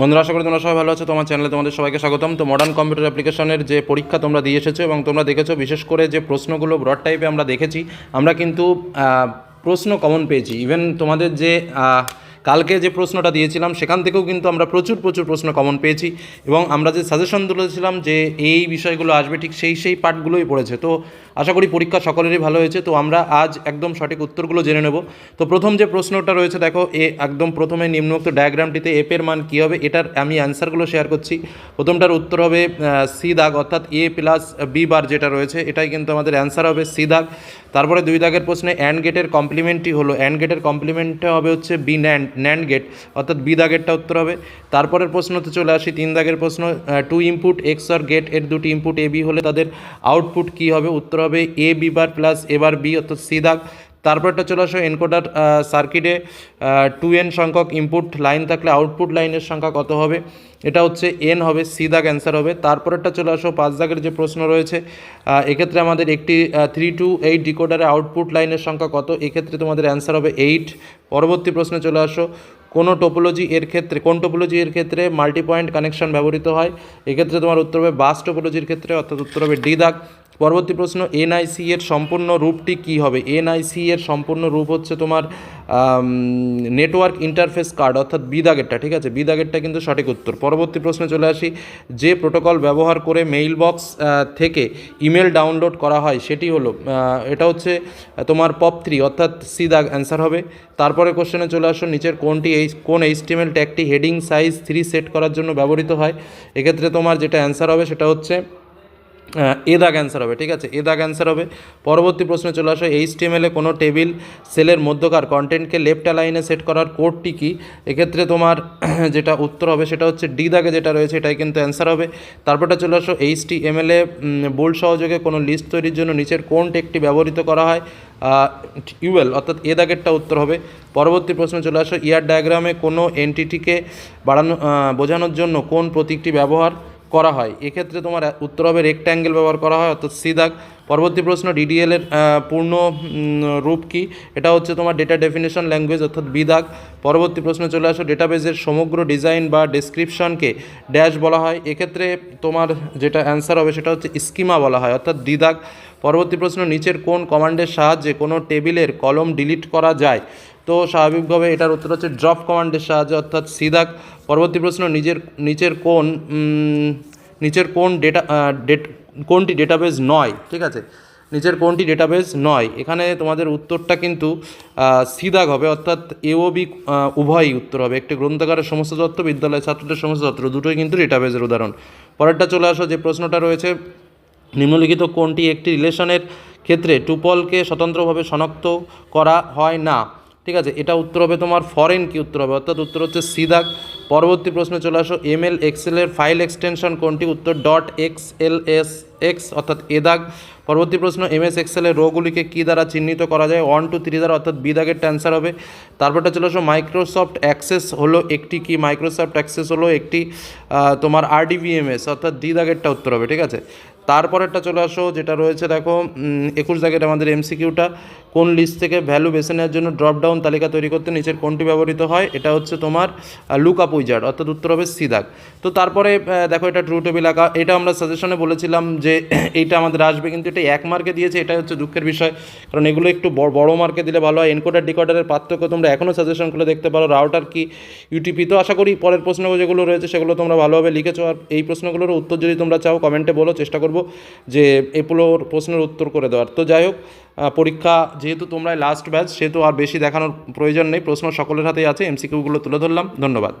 বন্ধুরা, আশা করি তোমরা সবাই ভালো আছো। তোমার চ্যানেলে তোমাদের সবাইকে স্বাগতম। তো মডার্ন কম্পিউটার অ্যাপ্লিকেশনের যে পরীক্ষা তোমরা দিয়ে এসেছ এবং তোমরা দেখেছ, বিশেষ করে যে প্রশ্নগুলো ব্রড টাইপে আমরা দেখেছি, আমরা কিন্তু প্রশ্ন কমন পেয়েছি। ইভেন তোমাদের যে কালকে যে প্রশ্নটা দিয়েছিলাম, সেখান থেকেও কিন্তু আমরা প্রচুর প্রচুর প্রশ্ন কমন পেয়েছি এবং আমরা যে সাজেশন তুলেছিলাম যে, এই বিষয়গুলো আসবে ঠিক সেই সেই পার্টগুলোই পড়েছে। তো আশা করি পরীক্ষা সকলেরই ভালো হয়েছে। তো আমরা আজ একদম সঠিক উত্তরগুলো জেনে নেব। তো প্রথম যে প্রশ্নটা রয়েছে, দেখো, এ একদম প্রথমে নিম্নোক্ত ডায়াগ্রামটিতে এপের মান কী হবে? এটার আমি অ্যান্সারগুলো শেয়ার করছি। প্রথমটার উত্তর হবে সি দাগ, অর্থাৎ এ প্লাস বি বার যেটা রয়েছে, এটাই কিন্তু আমাদের অ্যান্সার হবে, সি দাগ। তারপরে দুই দাগের প্রশ্নে অ্যান্ড গেটের কমপ্লিমেন্টই হলো, অ্যান্ড গেটের কমপ্লিমেন্টটা হবে হচ্ছে বি ন্যান্ড ন্যান্ড গেট, অর্থাৎ বি দাগেরটা উত্তর হবে। তারপরের প্রশ্নতে চলে আসি, তিন দাগের প্রশ্ন টু ইনপুট এক্স আর গেট, এর দুটি ইনপুট এ, বি হলে তাদের আউটপুট কী হবে? উত্তর হবে এ বি বার প্লাস এবার বি অর্থাৎ সি দাগ। তারপরটা চলে আসো এনকোডার সার্কিটে টু এন সংখ্যক ইনপুট লাইন থাকলে আউটপুট লাইনের সংখ্যা কত হবে? এটা হচ্ছে এন হবে সি দাগ অ্যান্সার হবে। তারপরেরটা চলে আসো পাঁচ দাগের যে প্রশ্ন রয়েছে এক্ষেত্রে আমাদের একটি থ্রি টু এইট ডিকোডারে আউটপুট লাইনের সংখ্যা কত? এক্ষেত্রে তোমাদের অ্যান্সার হবে এইট পরবর্তী প্রশ্নে চলে আসো। কোনো টোপোলজি এর ক্ষেত্রে, কোন টোপোলজি এর ক্ষেত্রে মাল্টি পয়েন্ট কানেকশন ব্যবহৃত হয়? এক্ষেত্রে তোমার উত্তর হবে বাস টোপোলজির ক্ষেত্রে, অর্থাৎ উত্তর হবে ডি দাগ পরবর্তী প্রশ্ন এনআইসি এর সম্পূর্ণ রূপটি কী হবে? এনআইসি এর সম্পূর্ণ রূপ হচ্ছে তোমার নেটওয়ার্ক ইন্টারফেস কার্ড অর্থাৎ বিদাগেরটা ঠিক আছে? বিদাগেরটা কিন্তু সঠিক উত্তর। পরবর্তী প্রশ্নে চলে আসি। যে প্রোটোকল ব্যবহার করে মেইল বক্স থেকে ইমেল ডাউনলোড করা হয়, সেটি হলো এটা হচ্ছে তোমার পপ থ্রি অর্থাৎ সি দাগ অ্যান্সার হবে। তারপরে কোশ্চেনে চলে আসো, নিচের কোনটি এই, কোন এইচটিএমএল ট্যাগটি হেডিং সাইজ থ্রি সেট করার জন্য ব্যবহৃত হয়। এক্ষেত্রে তোমার যেটা অ্যান্সার হবে, সেটা হচ্ছে এ দাগ অ্যান্সার হবে, ঠিক আছে? এ দাগ অ্যান্সার হবে। পরবর্তী প্রশ্নে চলে আসো। এইচটিএমএলে কোনো টেবিল সেলের মধ্যকার কন্টেন্টকে লেফট লাইনে সেট করার কোডটি কী? এক্ষেত্রে তোমার যেটা উত্তর হবে সেটা হচ্ছে ডি দাগে যেটা রয়েছে, এটাই কিন্তু অ্যান্সার হবে। তারপরটা চলে আসো। এইচ এইচটিএমএলে বোল্ড সহযোগে কোনো লিস্ট তৈরির জন্য নিচের কোন টেকটি ব্যবহৃত করা হয়? ইউএল অর্থাৎ এ দাগেরটা উত্তর হবে। পরবর্তী প্রশ্নে চলে আসো। ইয়ার ডায়াগ্রামে কোনো এনটিটিকে বাড়ানো বোঝানোর জন্য কোন প্রতীকটি ব্যবহার? করা হয়। এক্ষেত্রে তোমার উত্তর হবে রেক্ট্যাঙ্গেল ব্যবহার করা হয়, অর্থাৎ সি দাগ পরবর্তী প্রশ্ন ডিডিএল এর পূর্ণ রূপ কি? এটা হচ্ছে তোমার ডেটা ডেফিনেশন ল্যাঙ্গুয়েজ অর্থাৎ বি দাগ পরবর্তী প্রশ্ন চলে আসো ডেটাবেজের সমগ্র ডিজাইন বা ডেসক্রিপশনকে ড্যাশ বলা হয়। এক্ষেত্রে তোমার যেটা অ্যান্সার হবে সেটা হচ্ছে স্কিমা বলা হয়, অর্থাৎ দাগ পরবর্তী প্রশ্ন, নিচের কোন কমান্ডের সাহায্যে কোনো টেবিলের কলম ডিলিট করা যায়? তো স্বাভাবিকভাবে এটার উত্তর হচ্ছে ড্রপ কমান্ডের সাহায্যে, অর্থাৎ সিদাক পরবর্তী প্রশ্ন, নিজের, নিচের কোন নিচের কোন ডেটা ডেট কোনটি ডেটাবেজ নয়, ঠিক আছে? নিচের কোনটি ডেটাবেজ নয়। এখানে তোমাদের উত্তরটা কিন্তু সিদাগ হবে, অর্থাৎ এওবি উভয়ই উত্তর হবে। একটি গ্রন্থাগারের সমস্ত তথ্য বিদ্যালয়ের ছাত্রদের সমস্ত তত্ত্ব, দুটোই কিন্তু ডেটাবেজের উদাহরণ। পরেরটা চলে আসো, যে প্রশ্নটা রয়েছে, নিম্নলিখিত কোনটি একটি রিলেশনের ক্ষেত্রে টুপলকে স্বতন্ত্রভাবে শনাক্ত করা হয় না। ঠিক আছে? এটা উত্তর হবে তোমার ফরেন কি উত্তর হবে? অর্থাৎ উত্তর হচ্ছে সিদাক পরবর্তী প্রশ্নে চলে আসো। এম এল এক্সেলের ফাইল এক্সটেনশন কোনটি? উত্তর dot X L S X অর্থাৎ এদাগ পরবর্তী প্রশ্ন এম এস এক্সেলের রোগুলিকে কী দ্বারা চিহ্নিত করা যায়? ওয়ান টু থ্রি দ্বারা, অর্থাৎ বি দাগের অ্যান্সার হবে। তারপরটা চলে আসো। মাইক্রোসফট অ্যাক্সেস হলো একটি কি? মাইক্রোসফট অ্যাক্সেস হলো একটি তোমার আরডিভিএমএস অর্থাৎ ডি দাগেরটা উত্তর হবে, ঠিক আছে? তারপরেরটা চলে আসো, যেটা রয়েছে দেখো একুশ দাগের আমাদের এমসিকিউটা। কোন লিস্ট থেকে ভ্যালু বেছে নেওয়ার জন্য ড্রপ ডাউন তালিকা তৈরি করতে নিচের কোনটি ব্যবহৃত হয়, এটা হচ্ছে তোমার লুক আপ উইজার্ড অর্থাৎ উত্তর হবে সি দাগ। তো তারপরে দেখো এটা ট্রু টেবিল আঁকা, এটা আমরা সাজেশনে বলেছিলাম যে এইটা আমাদের আসবে, কিন্তু এটা এক মার্কে দিয়েছে এটা হচ্ছে দুঃখের বিষয়। কারণ এগুলো একটু বড় মার্কে দিলে ভালো হয়। এনকোডার ডিকোডারের পার্থক্য তোমরা এখনও সাজেশন খুলে দেখতে পারো। রাউটার কি ইউটিপি তো আশা করি পরের প্রশ্ন যেগুলো রয়েছে সেগুলো তোমরা ভালোভাবে লিখেছো। আর এই প্রশ্নগুলোর উত্তর যদি তোমরা চাও কমেন্টে বলো, চেষ্টা করব যে এপোলোর প্রশ্নের উত্তর করে দেওয়ার। তো যাই হোক পরীক্ষা যেহেতু তোমরা লাস্ট ব্যাচ সেহেতু আর বেশি দেখানোর প্রয়োজন নেই, প্রশ্ন সকলের হাতেই আছে এমসিকিউগুলো তুলে ধরলাম, ধন্যবাদ।